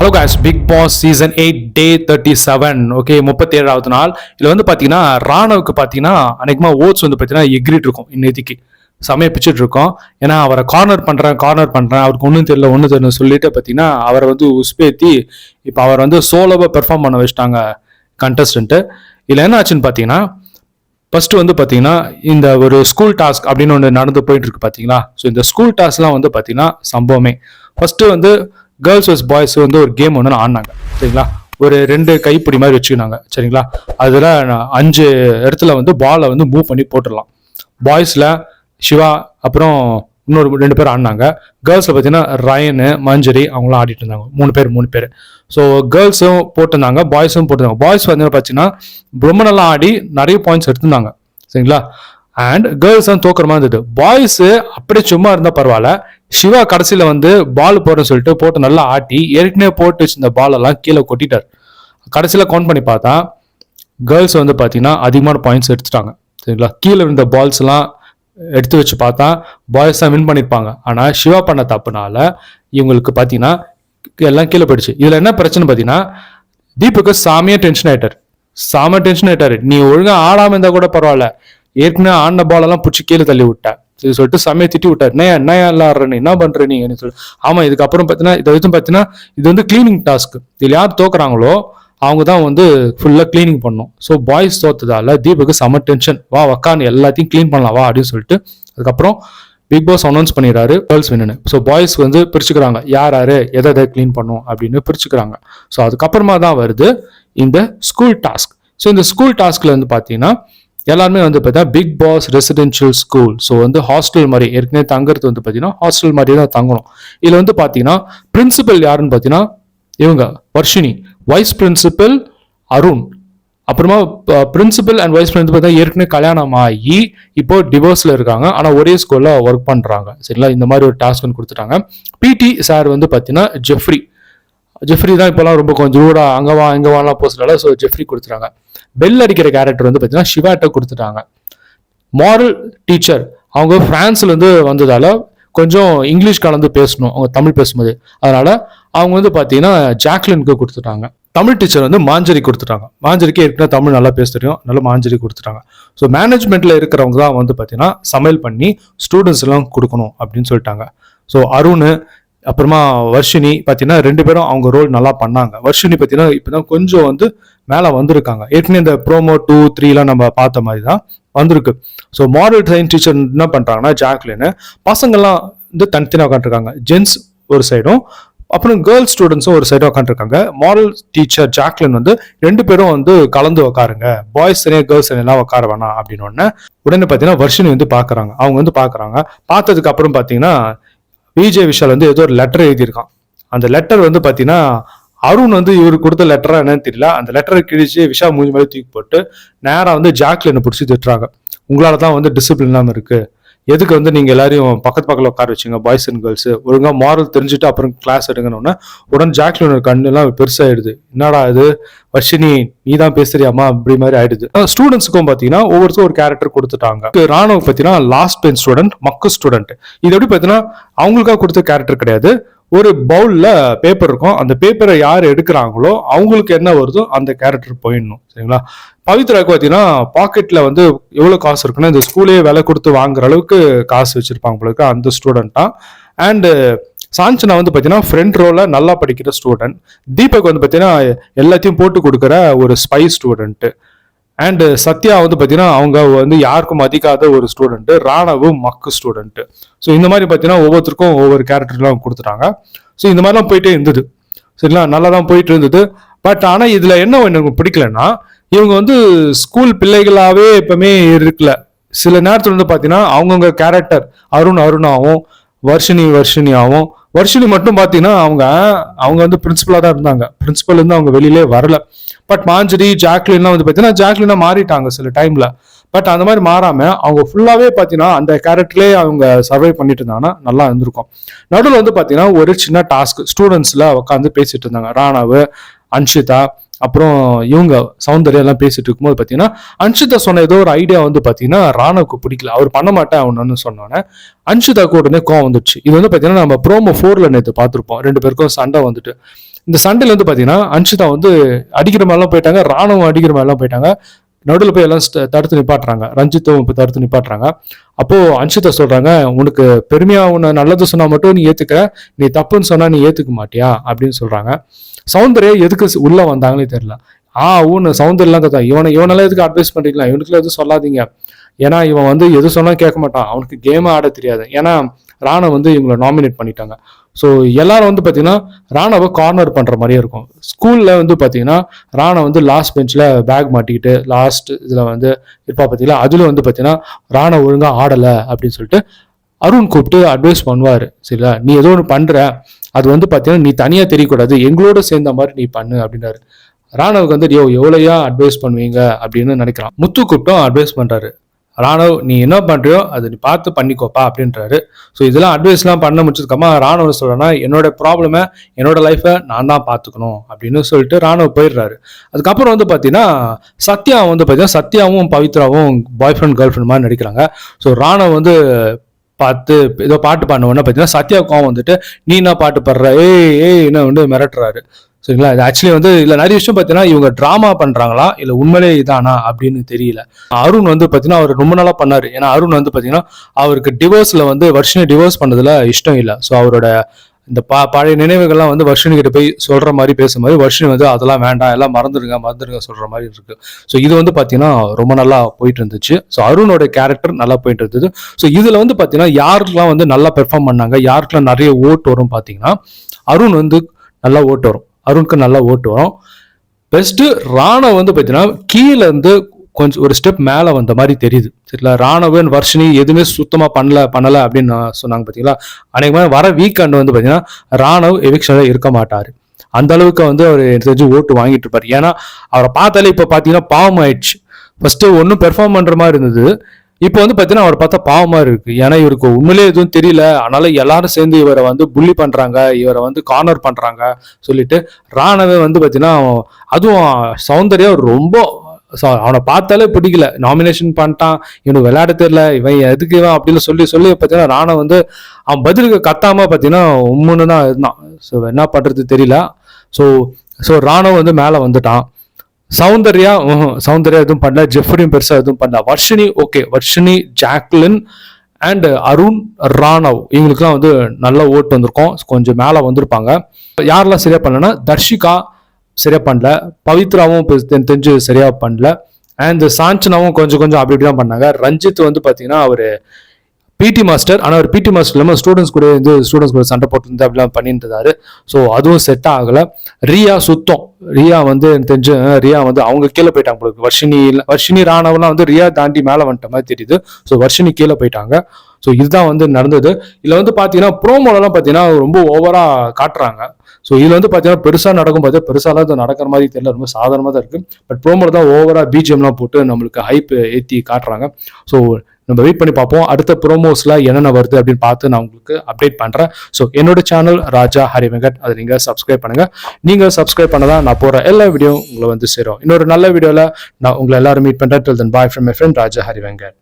Hello guys big boss season eight day thirty seven okay முப்பத்தி ஏழாவது நாள். இதில் வந்து பார்த்தீங்கன்னா ராணுவுக்கு பார்த்தீங்கன்னா அன்னைக்குமா ஓட்ஸ் வந்து பார்த்தீங்கன்னா எக்ரிட் இருக்கும் இன்னைக்கு. செமைய பிச்சுட்டு இருக்கோம். ஏன்னா அவரை கார்னர் பண்ணுறேன் கார்னர் பண்ணுறேன் அவருக்கு ஒன்றும் தெரியல ஒன்றும் தெரியல சொல்லிட்டு பார்த்தீங்கன்னா அவரை வந்து உஸ்பேத்தி இப்போ அவர் வந்து சோலோவாக பெர்ஃபார்ம் பண்ண வச்சிட்டாங்க கண்டஸ்டன்ட்டு இதில் என்ன ஆச்சுன்னு பார்த்தீங்கன்னா ஃபர்ஸ்ட் வந்து பார்த்தீங்கன்னா இந்த ஒரு ஸ்கூல் டாஸ்க் அப்படின்னு ஒன்று நடந்து போயிட்டு இருக்கு பார்த்தீங்களா ஸோ இந்த ஸ்கூல் டாஸ்க்லாம் வந்து பார்த்தீங்கன்னா சம்பவமே. ஃபர்ஸ்ட் வந்து கேர்ள்ஸ் வர்ஸ் பாய்ஸ் வந்து ஒரு கேம் ஒன்று ஆடினாங்க. சரிங்களா? ஒரு ரெண்டு கைப்பிடி மாதிரி வச்சுக்கினாங்க. சரிங்களா? அதில் அஞ்சு இடத்துல வந்து பாலை வந்து மூவ் பண்ணி போட்டுடலாம். பாய்ஸில் சிவா அப்புறம் இன்னொரு ரெண்டு பேர் ஆடினாங்க. கேர்ள்ஸில் பார்த்தீங்கன்னா ரயனு மஞ்சரி அவங்களாம் ஆடிட்டு இருந்தாங்க. மூணு பேர் மூணு பேர். ஸோ கேர்ள்ஸும் போட்டிருந்தாங்க பாய்ஸும் போட்டிருந்தாங்க. பாய்ஸ் வந்து பார்த்தீங்கன்னா ரொம்ப நல்லா ஆடி நிறைய பாயிண்ட்ஸ் எடுத்திருந்தாங்க. சரிங்களா? அண்ட் கேர்ள்ஸ் தான் தோக்குற மாதிரி இருந்தது. பாய்ஸ் அப்படியே சும்மா இருந்தால் பரவாயில்ல. சிவா கடைசியில் வந்து பால் போடுறேன்னு சொல்லிட்டு போட்டு நல்லா ஆட்டி ஏற்கனவே போட்டு வச்சிருந்த பால் எல்லாம் கீழே கொட்டிட்டார். கடைசியில் கவுண்ட் பண்ணி பார்த்தா கேர்ள்ஸ் வந்து பார்த்தீங்கன்னா அதிகமான பாயிண்ட்ஸ் எடுத்துட்டாங்க. சரிங்களா? கீழே இருந்த பால்ஸ்லாம் எடுத்து வச்சு பார்த்தா பாய்ஸ் தான் வின் பண்ணியிருப்பாங்க. ஆனால் சிவா பண்ண தப்புனால இவங்களுக்கு பார்த்தீங்கன்னா எல்லாம் கீழே போயிடுச்சு. இதில் என்ன பிரச்சனை பார்த்தீங்கன்னா தீபுக்கு சாமியே டென்ஷன் ஆகிட்டார் சாம டென்ஷன் ஆகிட்டார் நீ ஒழுங்காக ஆடாமல் இருந்தால் கூட பரவாயில்ல. ஏற்கனவே ஆண்ட பாலெல்லாம் பிடிச்சி கீழே தள்ளி விட்டேன் இது சொல்லிட்டு செம்மையை திட்டி விட்டார். என்ன என்ன எல்லாம் நீ? என்ன பண்ற நீங்க சொல்லி. ஆமா இதுக்கப்புறம் பார்த்தீங்கன்னா இதை வச்சு பார்த்தீங்கன்னா இது வந்து கிளீனிங் டாஸ்க் இதில் யார் தோக்குறாங்களோ அவங்க தான் வந்து ஃபுல்லாக க்ளீனிங் பண்ணும். ஸோ பாய்ஸ் தோத்ததால தீபக்கு செம டென்ஷன் வா உக்காந்து எல்லாத்தையும் க்ளீன் பண்ணலாம் வா அப்படின்னு சொல்லிட்டு அதுக்கப்புறம் பிக் பாஸ் அனௌன்ஸ் பண்ணிடுறாரு கேர்ள்ஸ் வின்னு ஸோ பாய்ஸ் வந்து பிரிச்சுக்கிறாங்க. யார் யாரு எதை எதை க்ளீன் பண்ணும்? அப்படின்னு பிரிச்சுக்கிறாங்க. ஸோ அதுக்கப்புறமா தான் வருது இந்த ஸ்கூல் டாஸ்க் ஸோ இந்த ஸ்கூல் டாஸ்க்ல வந்து பார்த்தீங்கன்னா எல்லாருமே வந்து பார்த்தீங்கன்னா big boss residential school so வந்து ஹாஸ்டல் மாதிரி ஏற்கனவே தங்குறது வந்து பார்த்தீங்கன்னா ஹாஸ்டல் மாதிரி தான் தங்கணும். இதில் வந்து பார்த்தீங்கன்னா பிரின்சிபல் யாருன்னு பார்த்தீங்கன்னா இவங்க வர்ஷினி. Vice principal Arun. அப்புறமா பிரின்சிபல் அண்ட் வைஸ் பிரின்சிபல் தான் ஏற்கனவே கல்யாணம் ஆகி இப்போ டிவோர்ஸில் இருக்காங்க. ஆனால் ஒரே ஸ்கூலில் ஒர்க் பண்ணுறாங்க சரிங்களா? இந்த மாதிரி ஒரு டாஸ்க் வந்து கொடுத்துட்டாங்க. பிடி சார் வந்து பார்த்தீங்கன்னா ஜெஃப்ரி ஜெஃப்ரி தான் இப்போலாம் ரொம்ப கொஞ்சம் ரூடா அங்கே வா அங்கே வாலாம் போஸ்டால ஸோ ஜெஃப்ரி கொடுத்துறாங்க பெல் அடிக்கிற கேரக்டர் வந்து பார்த்தீங்கன்னா சிவாட்ட கொடுத்துட்டாங்க. மாரல் டீச்சர் அவங்க ஃப்ரான்ஸ்லேருந்து வந்ததால் கொஞ்சம் இங்கிலீஷ் கலந்து பேசணும் அவங்க தமிழ் பேசும்போது. அதனால் அவங்க வந்து பார்த்தீங்கன்னா ஜாக்லினுக்கு கொடுத்துட்டாங்க. தமிழ் டீச்சர் வந்து மாஞ்சரி கொடுத்துட்டாங்க. மாஞ்சரிக்கு ஏற்கனவே தமிழ் நல்லா பேச தெரியும் நல்லா மாஞ்சரி கொடுத்துட்டாங்க. ஸோ மேனேஜ்மெண்ட்டில் இருக்கிறவங்க தான் வந்து பார்த்தீங்கன்னா சமையல் பண்ணி ஸ்டூடெண்ட்ஸ் எல்லாம் கொடுக்கணும் அப்படின்னு சொல்லிட்டாங்க. ஸோ அருண் அப்புறமா வர்ஷினி பார்த்தீங்கன்னா ரெண்டு பேரும் அவங்க ரோல் நல்லா பண்ணாங்க. வர்ஷினி பார்த்தீங்கன்னா இப்போ தான் கொஞ்சம் வந்து மேலே வந்திருக்காங்க. ஏற்கனவே இந்த ப்ரோமோ டூ த்ரீலாம் நம்ம பார்த்த மாதிரி தான் வந்திருக்கு. ஸோ மாடல் ட்ரெயின் டீச்சர் என்ன பண்ணுறாங்கன்னா ஜாக்லின்னு பசங்கள்லாம் வந்து தனித்தனியாக உட்காந்துருக்காங்க ஜென்ஸ் ஒரு சைடும் அப்புறம் கேர்ள்ஸ் ஸ்டூடெண்ட்ஸும் ஒரு சைடு உட்காந்துருக்காங்க மாடல் டீச்சர் ஜாக்லின் வந்து ரெண்டு பேரும் வந்து கலந்து உட்காருங்க. பாய்ஸ் தனியாக கேர்ள்ஸ் தனியெல்லாம் உட்கார வேணாம் அப்படின்னு உடனே உடனே பார்த்தீங்கன்னா வர்ஷினி வந்து பார்க்குறாங்க அவங்க வந்து பார்க்குறாங்க பார்த்ததுக்கு அப்புறம் பார்த்தீங்கன்னா விஜய் விஷால் வந்து ஏதோ ஒரு லெட்டர் எழுதியிருக்கான். அந்த லெட்டர் வந்து பார்த்தீங்கன்னா அருண் வந்து இவர் கொடுத்த லெட்டரா என்னன்னு தெரியல. அந்த லெட்டரை கிழிச்சு விஷா மூஞ்சி மேலே தூக்கி போட்டு நேராக வந்து ஜாக்லினை பிடிச்சி திட்டுறாங்க. உங்களால தான் வந்து டிசிப்ளின் இல்லாமல் இருக்குது எதுக்கு வந்து நீங்கள் எல்லாரையும் பக்கத்து பக்கத்தில் உட்கார வச்சுங்க பாய்ஸ் அண்ட் கேர்ள்ஸ் ஒழுங்காக மாரல் தெரிஞ்சுட்டு அப்புறம் கிளாஸ் எடுங்கணுன்னா உடனே ஜாக்லினோட கண்ணெல்லாம் பெருசாகிடுது என்னடா இது? வர்ஷினி நீ தான் பேசுறியாமா அப்படி மாதிரி ஆயிடுது. ஸ்டூடெண்ட்ஸுக்கும் பார்த்தீங்கன்னா ஒவ்வொருத்தரும் ஒரு கேரக்டர் கொடுத்துட்டாங்க. ராணுவ பார்த்தீங்கன்னா லாஸ்ட் பென் ஸ்டூடெண்ட் மக்கு ஸ்டூடெண்ட் இது எப்படி பார்த்தீங்கன்னா அவங்களுக்காக கொடுத்த கேரக்டர் கிடையாது. ஒரு பவுலில் பேப்பர் இருக்கும். அந்த பேப்பரை யார் எடுக்கிறாங்களோ அவங்களுக்கு என்ன வருதோ அந்த கேரக்டர் போயிடணும். சரிங்களா? பவித்ராவுக்கு பார்த்தீங்கன்னா பாக்கெட்ல வந்து எவ்வளோ காசு இருக்குன்னா இந்த ஸ்கூலே விலை கொடுத்து வாங்குற அளவுக்கு காசு வச்சிருப்பாங்க போல அந்த ஸ்டூடெண்ட்டாக அண்டு சாஞ்சனா வந்து பார்த்தீங்கன்னா ஃப்ரெண்ட் ரோவில் நல்லா படிக்கிற ஸ்டூடெண்ட் தீபக் வந்து பார்த்தீங்கன்னா எல்லாத்தையும் போட்டு கொடுக்குற ஒரு ஸ்பை ஸ்டூடெண்ட்டு அண்டு சத்யா வந்து பார்த்தீங்கன்னா அவங்க வந்து யாருக்கும் மதிக்காத ஒரு ஸ்டூடெண்ட்டு ராணவும் மக்கு ஸ்டூடெண்ட்டு ஸோ இந்த மாதிரி பார்த்தீங்கன்னா ஒவ்வொருத்தருக்கும் ஒவ்வொரு கேரக்டர்லாம் கொடுத்துட்டாங்க. ஸோ இந்த மாதிரிலாம் போயிட்டே இருந்தது. சரிங்களா? நல்லா தான் போயிட்டு இருந்தது. பட் ஆனால் இதில் என்ன எனக்கு பிடிக்கலன்னா இவங்க வந்து ஸ்கூல் பிள்ளைகளாகவே எப்பவுமே இருக்கல. சில நேரத்தில் வந்து பார்த்தீங்கன்னா அவங்கவுங்க கேரக்டர் அருண் அருணாவும் வர்ஷினி வர்ஷினியாகவும் வர்ஷினி மட்டும் பார்த்தீங்கன்னா அவங்க அவங்க வந்து பிரின்சிபலாக தான் இருந்தாங்க. பிரின்சிபல் இருந்து அவங்க வெளியிலே வரல. பட் மாஞ்சரி ஜாக்லின்லாம் வந்து பார்த்தீங்கன்னா ஜாக்லினா மாறிட்டாங்க சில டைமில் பட் அந்த மாதிரி மாறாமல் அவங்க ஃபுல்லாகவே பார்த்தீங்கன்னா அந்த கேரக்டர்லேயே அவங்க சர்வை பண்ணிட்டு இருந்தாங்கன்னா நல்லா இருந்திருக்கும். நடுவில் வந்து பார்த்தீங்கன்னா ஒரு சின்ன டாஸ்க் ஸ்டூடெண்ட்ஸில் உட்காந்து பேசிட்டு இருந்தாங்க. ராணாவு அன்ஷிதா அப்புறம் இவங்க சௌந்தர்யா எல்லாம் பேசிட்டு இருக்கும்போது பார்த்தீங்கன்னா அன்ஷிதா சொன்ன ஏதோ ஒரு ஐடியா வந்து பார்த்தீங்கன்னா ராணுவுக்கு பிடிக்கல. அவர் பண்ண மாட்டேன் அவனு சொன்னோன்னே அன்ஷிதாக்கு உடனே கோவம் வந்துச்சு. இது வந்து பார்த்தீங்கன்னா நம்ம ப்ரோமோ ஃபோர்ல நேற்று பார்த்துருப்போம் ரெண்டு பேருக்கும் சண்டை வந்துட்டு. இந்த சண்டையில் வந்து பார்த்தீங்கன்னா அன்ஷிதா வந்து அடிக்கிற மாதிரிலாம் போயிட்டாங்க ராணுவம் அடிக்கிற மாதிரிலாம் போயிட்டாங்க. நடுவில் போய் எல்லாம் ஸ்ட- தடுத்து நிப்பாட்டுறாங்க. ரஞ்சித்தும் இப்போ தடுத்து நிப்பாட்டுறாங்க. அப்போ அன்ஷிதா சொல்கிறாங்க உனக்கு பெருமையாக உன்னை நல்லது சொன்னால் மட்டும் நீ ஏற்றுக்கிற நீ தப்புன்னு சொன்னால் நீ ஏற்றுக்க மாட்டியா? அப்படின்னு சொல்கிறாங்க சௌந்தர்யா எதுக்கு உள்ளே வந்தாங்களே தெரியல. ஆ ஊன்னு சௌந்தர்யெல்லாம் தான் இவனை இவனெல்லாம் எதுக்கு அட்வைஸ் பண்ணுறீங்களா இவனுக்குலாம் எதுவும் சொல்லாதீங்க. ஏன்னா இவன் வந்து எது சொன்னாலும் கேட்க மாட்டான். அவனுக்கு கேம் ஆட தெரியாது. ஏன்னா ராணா வந்து இவங்களை நாமினேட் பண்ணிட்டாங்க. ஸோ எல்லாரும் வந்து பார்த்தீங்கன்னா ராணாவை கார்னர் பண்ணுற மாதிரியே இருக்கும். ஸ்கூலில் வந்து பார்த்தீங்கன்னா ராணா வந்து லாஸ்ட் பெஞ்சில் பேக் மாட்டிக்கிட்டு லாஸ்ட் இதில் வந்து இருப்பா பார்த்தீங்களா அதில் வந்து பார்த்தீங்கன்னா ராணா ஒழுங்காக ஆடலை அப்படின்னு சொல்லிட்டு அருண் கூப்பிட்டு அட்வைஸ் பண்ணுவார். சரிங்களா? நீ ஏதோ ஒன்று பண்ணுற அது வந்து பார்த்தீங்கன்னா நீ தனியாக தெரியக்கூடாது. எங்களோட சேர்ந்த மாதிரி நீ பண்ணு அப்படின்னாரு. ராணாவுக்கு வந்து யோ எவ்வளோயா அட்வைஸ் பண்ணுவீங்க? அப்படின்னு நினைக்கிறான். முத்து கூப்பிட்டும் அட்வைஸ் பண்ணுறாரு ராணவ் நீ என்ன பண்ணுறியோ அதை நீ பார்த்து பண்ணிக்கோப்பா அப்படின்றாரு. ஸோ இதெல்லாம் அட்வைஸ்லாம் பண்ண முடிச்சதுக்கப்புறமா ராணுவ சொல்கிறேன்னா என்னோட ப்ராப்ளமை என்னோட லைஃப்பை நான் தான் பார்த்துக்கணும் அப்படின்னு சொல்லிட்டு ராணுவ போயிடுறாரு. அதுக்கப்புறம் வந்து பார்த்தீங்கன்னா சத்யா வந்து பார்த்தீங்கன்னா சத்யாவும் பவித்ராவும் பாய் ஃப்ரெண்ட் கேர்ள் ஃப்ரெண்ட் மாதிரி நடிக்கிறாங்க. ஸோ ராணுவ வந்து பார்த்து ஏதோ பாட்டு பாடினோடனே பார்த்தீங்கன்னா சத்யா கோவம் வந்துட்டு நீ என்ன பாட்டு பாடுற? ஏய் ஏய் என்ன வந்து மிரட்டுறாரு. சரிங்களா? இது ஆக்சுவலி வந்து இல்லை நிறைய விஷயம் பார்த்தீங்கன்னா இவங்க ட்ராமா பண்ணுறாங்களா இல்லை உண்மையிலே இதானா? அப்படின்னு தெரியல. அருண் வந்து பார்த்தீங்கன்னா அவர் ரொம்ப நாளாக பண்ணார். ஏன்னா அருண் வந்து பார்த்தீங்கன்னா அவருக்கு டிவோர்ஸில் வந்து வருஷனை டிவோர்ஸ் பண்ணதில் இஷ்டம் இல்லை. ஸோ அவரோட இந்த பா பழைய நினைவுகள்லாம் வந்து வர்ஷினி கிட்ட போய் சொல்கிற மாதிரி பேசும் மாதிரி வர்ஷினி வந்து அதெல்லாம் வேண்டாம். எல்லாம் மறந்துடுங்க மறந்துடுங்க சொல்கிற மாதிரி இருக்கு. ஸோ இது வந்து பார்த்தீங்கன்னா ரொம்ப நல்லா போயிட்டு இருந்துச்சு. ஸோ அருணோட கேரக்டர் நல்லா போயிட்டு இருந்தது. ஸோ இதில் வந்து பார்த்தீங்கன்னா யாருக்கெல்லாம் வந்து நல்லா பெர்ஃபார்ம் பண்ணாங்க? யாருக்கெல்லாம் நிறைய ஓட்டு வரும் பார்த்தீங்கன்னா அருண் வந்து நல்லா ஓட்டு வரும். அருண்க்கு நல்லா ஓட்டு வரும். பெஸ்ட்டு ராணவ் வந்து பார்த்தீங்கன்னா கீழே இருந்து கொஞ்சம் ஒரு ஸ்டெப் மேலே வந்த மாதிரி தெரியுது. சரிங்களா? ராணவன் வர்ஷினி எதுவுமே சுத்தமாக பண்ணல பண்ணலை அப்படின்னு நான் சொன்னாங்க பார்த்தீங்களா அநேகமாக வர வீக்கெண்ட் வந்து பார்த்தீங்கன்னா ராணவ் எவிக்ஷனில் இருக்க மாட்டார். அந்த அளவுக்கு வந்து அவர் தெரிஞ்சு ஓட்டு வாங்கிட்டு இருப்பார். ஏன்னா அவரை பார்த்தாலே இப்போ பார்த்தீங்கன்னா பாவம் ஆயிடுச்சு ஃபர்ஸ்ட் ஒன்றும் பெர்ஃபார்ம் பண்ணுற மாதிரி இருந்தது. இப்போ வந்து பார்த்தீங்கன்னா அவர் பார்த்தா பாவமாக இருக்குது ஏன்னா இவருக்கு உண்மையிலே எதுவும் தெரியல. அதனால எல்லாரும் சேர்ந்து இவரை வந்து புள்ளி பண்ணுறாங்க இவரை வந்து கார்னர் பண்ணுறாங்க சொல்லிட்டு ராணவே வந்து பார்த்தீங்கன்னா அதுவும் சௌந்தர்யா ரொம்ப ச- அவனை பார்த்தாலே பிடிக்கல. நாமினேஷன் பண்ணிட்டான். இவனுக்கு விளையாட தெரியல. இவன் எதுக்கு இவன் அப்படின்னு சொல்லி சொல்லி பார்த்தீங்கன்னா ராணா வந்து அவன் பதிலுக்கு கத்தாம பார்த்தீங்கன்னா உம்முன்னு தான் இருந்தான். ஸோ என்ன பண்ணுறது தெரியல. ஸோ ஸோ ராணுவம் வந்து மேலே வந்துட்டான். சௌந்தர்யா ம்ஹும், சௌந்தர்யா எதுவும் பண்ணல ஜெஃப்ரியும் பெருசாக எதுவும் பண்ணல. Varshini okay Varshini Jacqueline and Arun Raanav. இவங்களுக்குலாம் வந்து நல்ல ஓட்டு வந்திருக்கும். கொஞ்சம் மேலே வந்திருப்பாங்க. யாரெல்லாம் சரியாக பண்ணலன்னா தர்ஷிகா சரியாக பண்ணல. பவித்ராவும் தெரிஞ்சு சரியாக பண்ணல. அண்ட் சாஞ்சனாவும் கொஞ்சம் கொஞ்சம் அப்படி இப்படி தான் பண்ணாங்க. ரஞ்சித் வந்து பார்த்தீங்கன்னா அவர் பிடி மாஸ்டர் ஆனால் அவர் பிடி மாஸ்டர் இல்லாமல் ஸ்டூடெண்ட்ஸ் கூட வந்து ஸ்டூடெண்ட்ஸ் கூட சண்டை போட்டு அப்படிலாம் பண்ணிட்டு இருந்தாரு ஸோ அதுவும் செட் ஆகலை. ரியா சுத்தம். ரியா வந்து எனக்கு தெரிஞ்சு ரியா வந்து அவங்க கீழே போயிட்டாங்க உங்களுக்கு வர்ஷினி இல்லை வர்ஷினி ராணவெல்லாம் வந்து ரியா தாண்டி மேலே வந்துட்ட மாதிரி தெரியுது. ஸோ வர்ஷினி கீழே போயிட்டாங்க. ஸோ இதுதான் வந்து நடந்தது. இதில் வந்து பார்த்தீங்கன்னா ப்ரோமோலலாம் பார்த்தீங்கன்னா ரொம்ப ஓவராக காட்டுறாங்க. ஸோ இதில் வந்து பார்த்தீங்கன்னா பெருசாக நடக்கும் பார்த்தா பெருசாலாம் இது நடக்கிற மாதிரி தெரியல. ரொம்ப சாதாரணமாக தான் இருக்குது பட் ப்ரோமோல தான் ஓவராக பிஜிஎம்லாம் போட்டு நம்மளுக்கு ஹைப் ஏற்றி காட்டுறாங்க. ஸோ நம்ம வெயிட் பண்ணி பார்ப்போம். அடுத்த ப்ரோமோஸ்ல என்னென்ன வருது அப்படின்னு பார்த்து நான் உங்களுக்கு அப்டேட் பண்றேன். ஸோ என்னோட சேனல் ராஜா ஹரி வெங்கட். அதை நீங்க சப்ஸ்கிரைப் பண்ணுங்க. நீங்க சப்ஸ்கிரைப் பண்ணதான் நான் போற எல்லா வீடியோ உங்களை வந்து சேரும். இன்னொரு நல்ல வீடியோல நான் உங்களை எல்லாரும் மீட் பண்றேன். Bye from my friend Raja Hari Venkat.